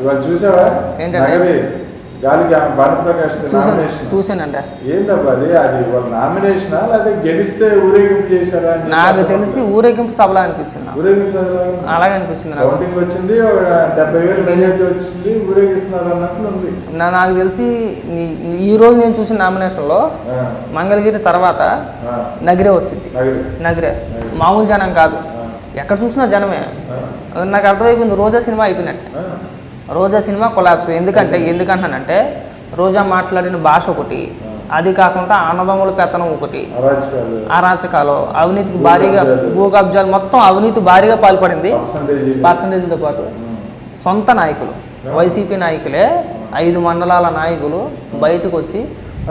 ఇవాళ చూసావా? ఏంటండి? నగరి గాలి గా- భానుప్రకాష్ చూసాను నామినేషన్ చూసానండి ఏందబ్బా అది? అది వాళ్ళ నామినేషనా లేదా గెలిస్తే ఊరేగింపు చేశారా నాకు తెలిసి. ఊరేగింపు సభలా అనిపించింది ఊరేగింపు? అలాగే అనిపించింది నాకు. కౌంటింగ్ వచ్చింది డెబ్బై వేలు మెజార్టీ వచ్చింది ఊరేగిస్తున్నారు అన్నట్లు ఉంది. నాకు తెలిసి ఈ రోజు నేను చూసిన నామినేషన్లో మంగళగిరి తర్వాత నగిరే వచ్చింది. నగరి. మామూలు జనం కాదు. ఎక్కడ చూసినా జనమే. నాకు అర్థమైపోయింది. రోజా సినిమా అయిపోయినట్టే. రోజా సినిమా కొలాప్స్ ఎందుకంటే ఎందుకంటానంటే రోజా మాట్లాడిన భాష ఒకటి అది కాకుండా ఆనదముల పెత్తనం ఒకటి అరాచకాలు. అవినీతికి భారీగా భూ కబ్జాలు మొత్తం అవినీతి భారీగా పాల్పడింది. పర్సంటేజ్ పర్సంటేజ్తో పాటు. సొంత నాయకులు వైసీపీ నాయకులే ఐదు మండలాల నాయకులు బయటకు వచ్చి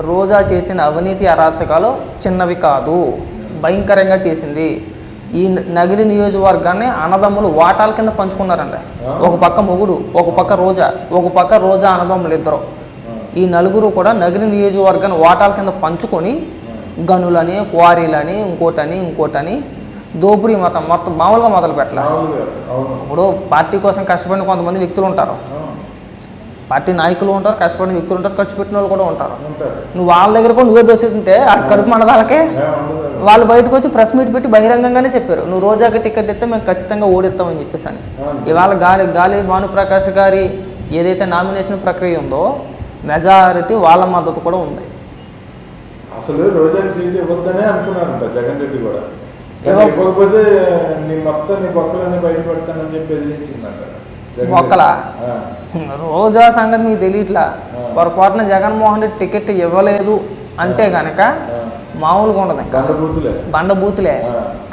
రోజా చేసిన అవినీతి అరాచకాలు చిన్నవి కాదు. భయంకరంగా చేసింది. ఈ నగిరి నియోజకవర్గాన్ని అన్నదమ్ములు వాటాల కింద పంచుకున్నారంట. ఒక పక్క మొగుడు ఒక పక్క రోజా ఒక పక్క రోజా అన్నదమ్ములు ఇద్దరు. ఈ నలుగురు కూడా నగిరి నియోజకవర్గాన్ని వాటాల కింద పంచుకొని గనులని క్వారీలని ఇంకోటని ఇంకోటని దోపిడీ మొత్తం మొత్తం మామూలుగా మొదలు పెట్టాలి ఇప్పుడు పార్టీ కోసం కష్టపడిన కొంతమంది వ్యక్తులు ఉంటారు. పార్టీ నాయకులు ఉంటారు కష్టపడిన వ్యక్తులు ఉంటారు ఖర్చు పెట్టిన వాళ్ళు కూడా ఉంటారు. నువ్వు వాళ్ళ దగ్గర కూడా నువ్వే దోచుతుంటే ఆ కడుపు ఉండదు. వాళ్ళు బయటకు వచ్చి ప్రెస్ మీట్ పెట్టి బహిరంగంగానే చెప్పారు. నువ్వు రోజాకి టికెట్ ఇస్తే మేము ఖచ్చితంగా ఓడిస్తామని చెప్పేసి అని. ఇవాళ గాలి గాలి భానుప్రకాష్ గారి ఏదైతే నామినేషన్ ప్రక్రియ ఉందో మెజారిటీ వాళ్ళ మద్దతు కూడా ఉంది. అసలు రోజాకి సీట్ ఇవ్వద్దనే అనుకున్నారంట జగన్ రెడ్డి కూడా. ఇవ్వకపోతే నీ మొత్తం నీ బొక్కలన్నీ చెప్పి ఆ, రోజా సంగతి మీకు తెలియట్లా. పొరపాటున జగన్మోహన్ రెడ్డి టికెట్ ఇవ్వలేదు అంటే కనుక. మామూలుగా ఉండదు. ఇంకా బండబూతులే.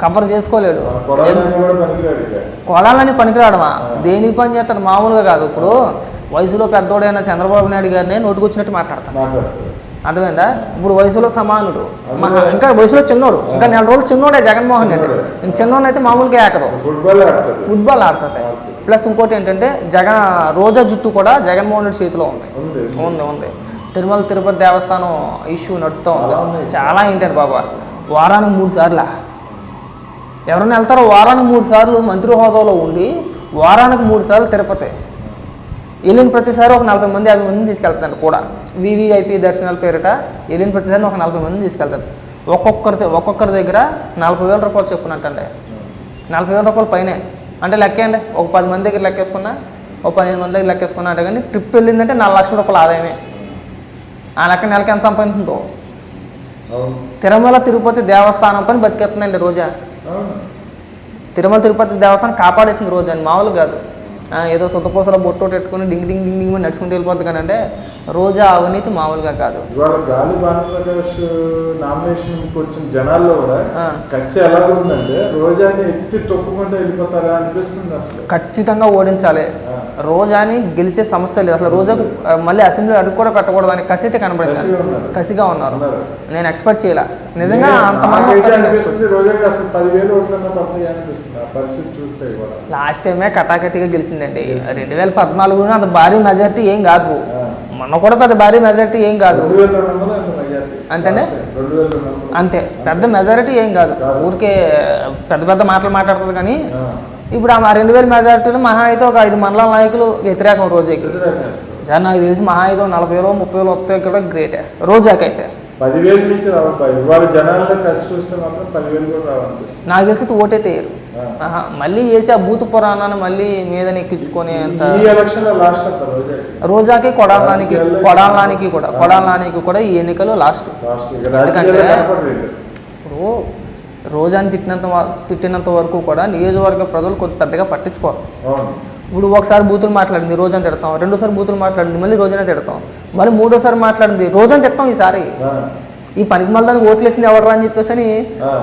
కవర్ చేసుకోలేడు. కొలాలని పనికిరాడమా. దేనికి పని చేస్తాడు? మామూలుగా కాదు. ఇప్పుడు వయసులో పెద్దోడైన చంద్రబాబు నాయుడు గారిని నోటుకొచ్చినట్టు మాట్లాడతాను అర్థమైందా? ఇప్పుడు వయసులో సమానుడు. ఇంకా వయసులో చిన్నోడు. ఇంకా నెల రోజులు చిన్నోడే జగన్మోహన్ రెడ్డి. ఇంక చిన్నోడు అయితే మామూలుగా ఆటడు ఫుట్బాల్ ఆడుతుంది. ప్లస్ ఇంకోటి ఏంటంటే జగన్ రోజా జుట్టు కూడా జగన్మోహన్ రెడ్డి చేతిలో ఉంది. ఉంది. ఉంది తిరుమల తిరుపతి దేవస్థానం ఇష్యూ నడుస్తూ ఉంది. చాలా ఏంటంటే బాబా? వారానికి మూడు సార్లా. ఎవరైనా వెళ్తారో వారానికి మూడు సార్లు మంత్రి హోదాలో ఉండి వారానికి మూడు సార్లు తిరుపతి. వెళ్ళిన ప్రతిసారి ఒక నలభై మంది యాభై మందిని తీసుకెళ్తాడు కూడా. వివిఐపి దర్శనాల పేరిట వెళ్ళిన ప్రతిసారి ఒక నలభై మందిని తీసుకెళ్తాడు ఒక్కొక్కరి ఒక్కొక్కరి దగ్గర నలభై వేల రూపాయలు చెప్పునంటండి. నలభై వేల రూపాయలు పైనే. అంటే లెక్కేయండి ఒక పది మంది దగ్గర లెక్కేసుకున్నా ఒక పదిహేను మంది దగ్గర లెక్కేసుకున్నా అంటే కానీ ట్రిప్ వెళ్ళిందంటే నాలుగు లక్షల రూపాయలు ఆదాయమే. ఆ లెక్క నెలకి ఎంత సంపాదించిందో తిరుమల తిరుపతి దేవస్థానం పని బతికెత్తుందండి రోజా. తిరుమల తిరుపతి దేవస్థానం కాపాడేసింది రోజా అని మామూలు కాదు. ఏదో సొంతపూసలో బొట్టు పెట్టుకుని డింగ్ డింగ్ డింగ్ నడుచుకుంటూ వెళ్ళిపోద్ది కానీ అంటే రోజా అవినీతి మామూలుగా కాదు. ఇవాళ గాలి భానుప్రకాష్ నామినేషన్కి వచ్చిన జనాల్లో కూడా. కసి ఎలా ఉందంటే రోజాని ఎత్తి వెళ్ళిపోతారా అనిపిస్తుంది అసలు. ఖచ్చితంగా ఓడించాలి. రోజాని గెలిచే సమస్య లేదు. అసలు రోజాకు మళ్ళీ అసెంబ్లీ అడుగు కూడా పెట్టకూడదు అని కసి అయితే కనబడింది కసిగా ఉన్నారు. నేను ఎక్స్పెక్ట్ చేయలే. నిజంగా అంత రోజాకి అసలు పదివేలు ఓట్లన్నా పడతాయి అనిపిస్తుంది. ఆ పరిస్థితి చూస్తే లాస్ట్ టైమే కటాకటిగా గెలిచిందండి. రెండు వేల పద్నాలుగులో అంత భారీ మెజారిటీ ఏం కాదు. మొన్న కూడా పెద్ద భారీ మెజారిటీ ఏం కాదు అంతేనే? అంతే పెద్ద మెజారిటీ ఏం కాదు. ఊరికే పెద్ద పెద్ద మాటలు మాట్లాడుతుంది కానీ. ఇప్పుడు ఆ రెండు వేల మెజారిటీలో మహా అయితే ఒక ఐదు మండల నాయకులు వ్యతిరేకం రోజాకి. సార్ నాకు తెలిసి మహా అయితే నలభై వేలు ముప్పై వేలు వస్తాయి కూడా గ్రేటే రోజాకైతే పదివేలు నుంచి రావాలి ఇవాళ జనాల్లో కసి చూస్తే మాత్రం పదివేలు కూడా రావనిపిస్తుంది నాకు తెలిసి ఓటైతే మళ్ళీ వేసి ఆ భూత పురాణాన్ని మళ్ళీ మీద ఎక్కించుకొని అంత ఈ ఎలక్షన్ లాస్ట్ రోజాకి రాజకీయాల్లో కొడాలనానికి కూడా కొడాలనానికి కూడా ఈ ఎన్నికలు లాస్ట్. ఎందుకంటే- ఇప్పుడు రోజాని తిట్టినంత తిట్టినంత వరకు కూడా నియోజకవర్గ ప్రజలు కొద్ది పెద్దగా పట్టించుకోరు. ఇప్పుడు ఒకసారి బూతులు మాట్లాడింది రోజని తిడతాం. రెండోసారి బూతులు మాట్లాడింది మళ్ళీ రోజనే తిడతాం. మళ్ళీ మూడోసారి మాట్లాడింది రోజని తిడతాం ఈసారి. ఈ పనికి మళ్ళీ దానికి ఓట్లేసింది ఎవడరా అని చెప్పేసి అని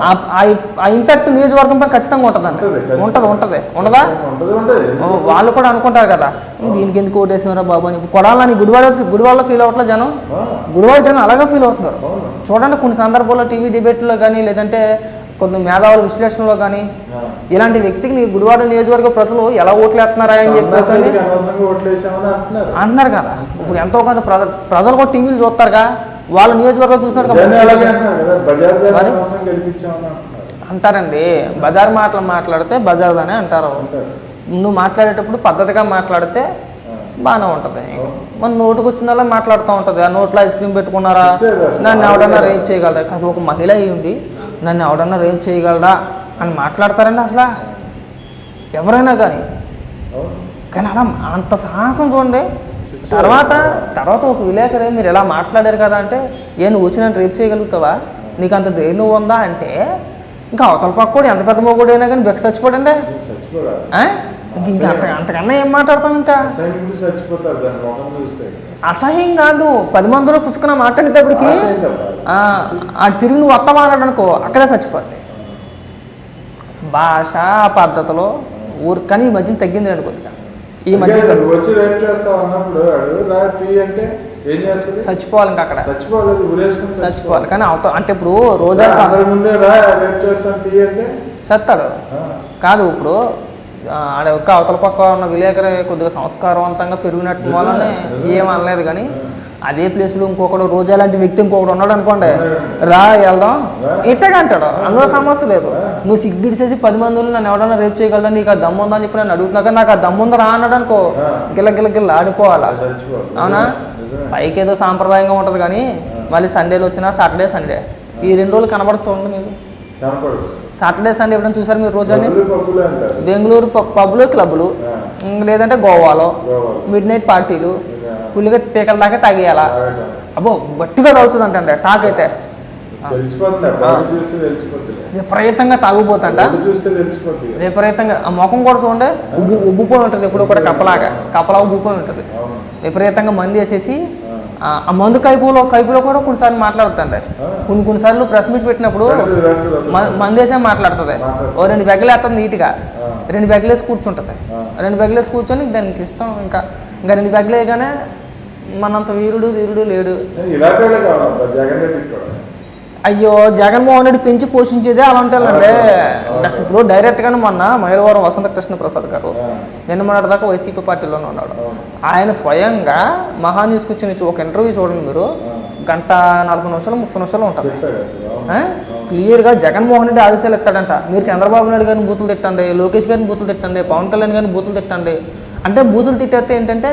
ఆ. ఇంపాక్ట్ నియోజకవర్గం పై ఖచ్చితంగా ఉంటుందండి ఉంటది. ఉంటది ఉంటది. ఉండదా? వాళ్ళు కూడా అనుకుంటారు కదా దీనికి ఎందుకు ఓటేసినారా బాబు అని చెప్పి. కొడాలని గుడివాడ గుడివాడలో ఫీల్ అవ్వట్లే జనం? గుడివాడ జనం అలాగే ఫీల్ అవుతున్నారు. చూడండి కొన్ని సందర్భాల్లో టీవీ డిబేట్లో కానీ లేదంటే కొంత మేధావుల విశ్లేషణలో కానీ. ఇలాంటి వ్యక్తికి నీ గుడివాడ నియోజకవర్గ ప్రజలు ఎలా ఓట్లేస్తున్నారా అని చెప్పేసి అంటున్నారు. కదా. ఇప్పుడు ఎంతో కొంత ప్రజ ప్రజలు కూడా టీవీలు చూస్తారుగా. వాళ్ళ నియోజకవర్గం చూస్తున్నారు అంటారండి. బజార్ మాటలు మాట్లాడితే బజార్ అని అంటారు. నువ్వు మాట్లాడేటప్పుడు పద్ధతిగా మాట్లాడితే. బాగానే ఉంటుంది. మన నోటుకు వచ్చిందల్లా మాట్లాడుతూ ఉంటుంది. ఆ నోట్లో ఐస్ క్రీమ్ పెట్టుకున్నారా. నన్ను ఎవడన్నా రేప్ చేయగలరా? కాదు ఒక మహిళ అయి ఉండి నన్ను ఎవడన్నా రేప్ చేయగలరా అని మాట్లాడతారండి అసలు? ఎవరైనా కానీ. కానీ అలా అంత సాహసం చూడండి. తర్వాత తర్వాత ఒక విలేకరే మీరు ఎలా మాట్లాడారు కదా అంటే ఏ నువ్వు వచ్చి నన్ను రేప్ చేయగలుగుతావా? నీకు అంత ధైర్యం ఉందా? అంటే ఇంకా అవతల పక్క కూడా ఎంత పెద్ద మొగుడైనా కానీ బెక్క చచ్చిపోడండి? ఇంక అంత అంతకన్నా ఏం మాట్లాడతాం ఇంకా? అసహ్యం కాదు. పది మందిలో పుచ్చుకున్న మాట్లాడేటప్పటికి ఆడు తిరిగి నువ్వు వస్తా మాట్లాడనుకో అక్కడే చచ్చిపోద్ది. భాష పద్ధతిలో ఊరు కానీ ఈ మధ్యన తగ్గింది అండి కొద్దిగా. ఈ మధ్య వచ్చి రేప్ చేస్తావు అన్నప్పుడు అంటే చచ్చిపోవాలి ఇంకా అక్కడ. చచ్చిపోవాలి కానీ అవత అంటే ఇప్పుడు రోజా చస్తాడు. ఆ, కాదు ఇప్పుడు ఆడ యొక్క అవతల పక్క ఉన్న విలేకరి కొద్దిగా సంస్కారవంతంగా పెరిగినట్టు వల్లనే ఏం అనలేదు కానీ అదే ప్లేస్లో ఇంకొకడు రోజా లాంటి వ్యక్తి ఇంకొకడు ఉన్నాడు అనుకోండి. రా వెళ్దాం. ఇట్టగా అంటాడు. అందులో సమస్య లేదు. నువ్వు సిగ్గిడిసేసి పది మందిలో నన్ను ఎవడన్నా రేపు చేయగలరా? నీకు ఆ దమ్ము ఉందా అని చెప్పి నన్ను అడుగుతున్నా కానీ నాకు ఆ దమ్ము ఉందా? రా అన్నాడు అనుకో. గిల్ల గిల్ల గిల్ల ఆడిపోవాలా అవునా. పైకి ఏదో సాంప్రదాయంగా ఉంటుంది కానీ మళ్ళీ సండేలు వచ్చినా సాటర్డే సండే. ఈ రెండు రోజులు కనబడదు చూడండి మీకు. సాటర్డే సండే ఎప్పుడైనా చూసారు మీరు రోజాని? పబ్బులు పబ్బులే బెంగళూరు ప- పబ్లు క్లబ్లు లేదంటే గోవాలో. మిడ్ నైట్ పార్టీలు. పుల్లిగా పీకల దాకా తాగేయాలా. అబ్బో గట్టిగా తాగుతుంది అంటే టాక్ అయితే. విపరీతంగా తాగుపోతుంట విపరీతంగా ఆ ముఖం కూడా చూడండి ఉబ్బు ఉబ్బిపోయి ఉంటుంది ఎప్పుడు కూడా కప్పలాగా. కప్పలా ఉబ్బిపోయి ఉంటుంది. విపరీతంగా మంది వేసేసి ఆ. మందు కైపులో కైపులో కూడా కొన్నిసార్లు మాట్లాడుతుండే ఆ. కొన్ని కొన్నిసార్లు ప్రెస్ మీట్ పెట్టినప్పుడు మందేసే మాట్లాడుతుంది మాట్లాడుతుంది. ఓ రెండు బెగ్గలు వేస్తుంది నీట్గా. రెండు బెగ్గలు వేసి కూర్చుంటుంది. రెండు బెగ్గలు వేసి కూర్చొని దానికి ఇష్టం ఇంకా ఇంకా రెండు బెగ్గలు వేయగానే మనంత వీరుడు వీరుడు లేడు అయ్యో జగన్మోహన్ రెడ్డి పెంచి పోషించేదే అవును. అసలు ఇప్పుడు డైరెక్ట్గానే మొన్న మైలవరం వసంత కృష్ణ ప్రసాద్ గారు నిన్న మొన్నటి దాకా వైసీపీ పార్టీలోనే ఉన్నాడు. ఆయన స్వయంగా మహా న్యూస్కి వచ్చి ఒక ఇంటర్వ్యూ చూడండి మీరు. గంట నలభై నిమిషాలు ముప్పై నిమిషాలు ఉంటుంది. క్లియర్గా జగన్మోహన్ రెడ్డి ఆదేశాలు ఇస్తాడంట. మీరు చంద్రబాబు నాయుడు గారిని బూతులు తిట్టండి లోకేష్ గారిని బూతులు తిట్టండి పవన్ కళ్యాణ్ గారిని బూతులు తిట్టండి. అంటే బూతులు తిట్టేస్తే ఏంటంటే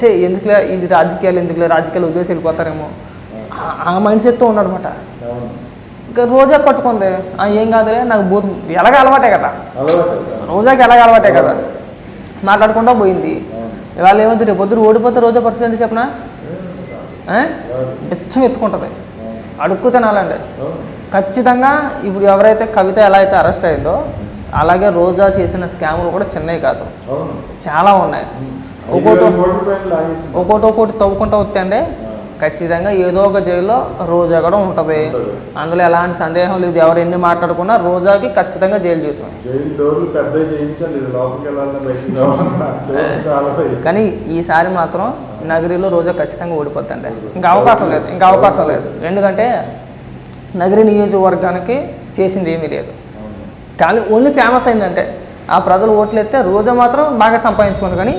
చే ఎందుకులే ఇది రాజకీయాలు ఎందుకులే రాజకీయాలు వదిలేసి వెళ్ళిపోతారేమో. ఆ- మైండ్ సెట్తో ఉన్నాడు అనమాట అవును. ఇంకా రోజా పట్టుకుంది "ఆ, ఏం కాదులే నాకు బూత్ ఎలాగ అలవాటే కదా. రోజాకి ఎలాగ అలవాటే కదా మాట్లాడుకుంటా పోయింది. ఇవాళ ఏమైతే రేపు పొద్దున ఓడిపోతే రోజా పరిస్థితి ఏంటి చెప్పనా. బిచ్చం ఎత్తుకుంటుంది. అడుక్కు తినాలండి. ఖచ్చితంగా ఇప్పుడు ఎవరైతే కవిత ఎలా అయితే అరెస్ట్ అయిందో అలాగే రోజా చేసిన స్కాములు కూడా చిన్నవి కాదు. చాలా ఉన్నాయి ఒక్కోటి. ఒక్కోటి ఒక్కోటి తవ్వుకుంటూ వస్తాయండి ఆ, ఖచ్చితంగా ఏదో ఒక జైల్లో రోజా కూడా ఉంటుంది. అందులో ఎలాంటి సందేహం లేదు. ఎవరు ఎన్ని మాట్లాడుకున్నా రోజాకి ఖచ్చితంగా జైలు జీవితం. కానీ ఈసారి మాత్రం నగరిలో రోజా ఖచ్చితంగా ఓడిపోద్దండి. ఇంకా అవకాశం లేదు. ఇంకా అవకాశం లేదు. ఎందుకంటే నగరి నియోజకవర్గానికి చేసింది ఏమీ లేదు. కానీ ఓన్లీ ఫేమస్ అయిందంటే ఆ ప్రజలు ఓట్లు ఎత్తే రోజా మాత్రం బాగా సంపాదించుకుంది. కానీ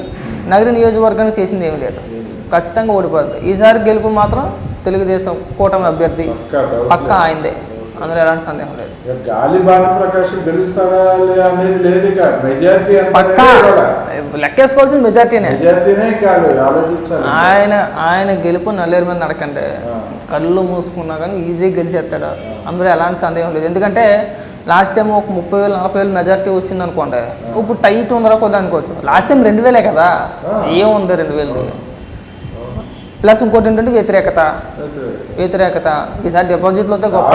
నగరి నియోజకవర్గానికి చేసింది ఏమీ లేదు. ఖచ్చితంగా ఓడిపోద్ది ఈసారి గెలుపు మాత్రం తెలుగుదేశం కూటమి అభ్యర్థి పక్కా. ఆయిందే అందులో ఎలాంటి సందేహం లేదు. ఇక గాలి భానుప్రకాష్ గెలుస్తాడా లే- అనేది లేదు ఇక. మెజారిటీ పక్కా. లెక్కేసుకోవాల్సిన మెజార్టీనే. మెజారిటీనే కాదు ఆలోచించాలి ఆయన ఆయన గెలుపు నల్లేరు మీద నడకండి. కళ్ళు మూసుకున్నా కానీ ఈజీగా గెలిచేస్తాడు. అందులో ఎలాంటి సందేహం లేదు. ఎందుకంటే లాస్ట్ టైం ఒక ముప్పై వేలు నలభై వేలు మెజార్టీ వచ్చింది అనుకోండి ఇప్పుడు టైట్ ఉందరా కొద్ది అనుకోవచ్చు లాస్ట్ టైం రెండు వేలే కదా. ఏముంది రెండు వేలు ప్లస్ ఇంకోటి ఏంటంటే వ్యతిరేకత. వ్యతిరేకత. ఈసారి డిపాజిట్లు వస్తే గొప్ప.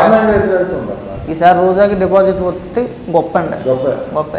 ఈసారి రోజాకి డిపాజిట్లు వస్తే గొప్ప. అండి గొప్ప గొప్ప.